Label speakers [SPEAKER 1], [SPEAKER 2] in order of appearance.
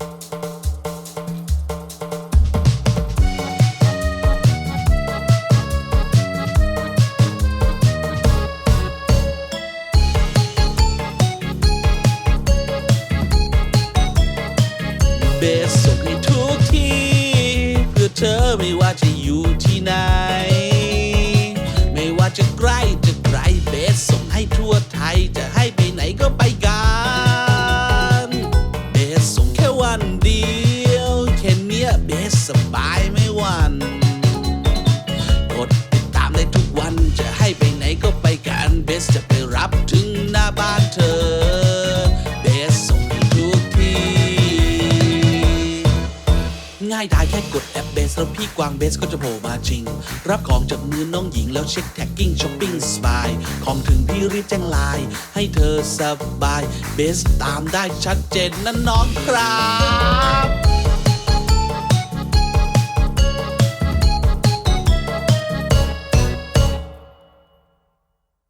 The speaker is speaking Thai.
[SPEAKER 1] เบสส่งให้ทุกที่ เพื่อเธอไม่ว่าจะอยู่ที่ไหน ไม่ว่าจะใกล้จะไกลเบสส่งให้ทั่วไทยจะให้ไปไหนก็ไปกันันเดียวแค่เนี้ยเบสสบายไม่หวันกดติดตามได้ทุกวันจะให้ไปไหนก็ไปกันเบสจะไปรับถึงหน้าบ้านเธอ ง่ายดายแค่กดแอปเบสแล้วพี่กวางเบสก็จะโผล่มาจริง รับของจากมือน้องหญิงแล้วเช็คแท็กกิ้งช้อปปิ้งสบาย ของถึงพี่รีบแจ้งไลน์ให้เธอสบาย เบสตามได้ชัดเจนนะน้องครับ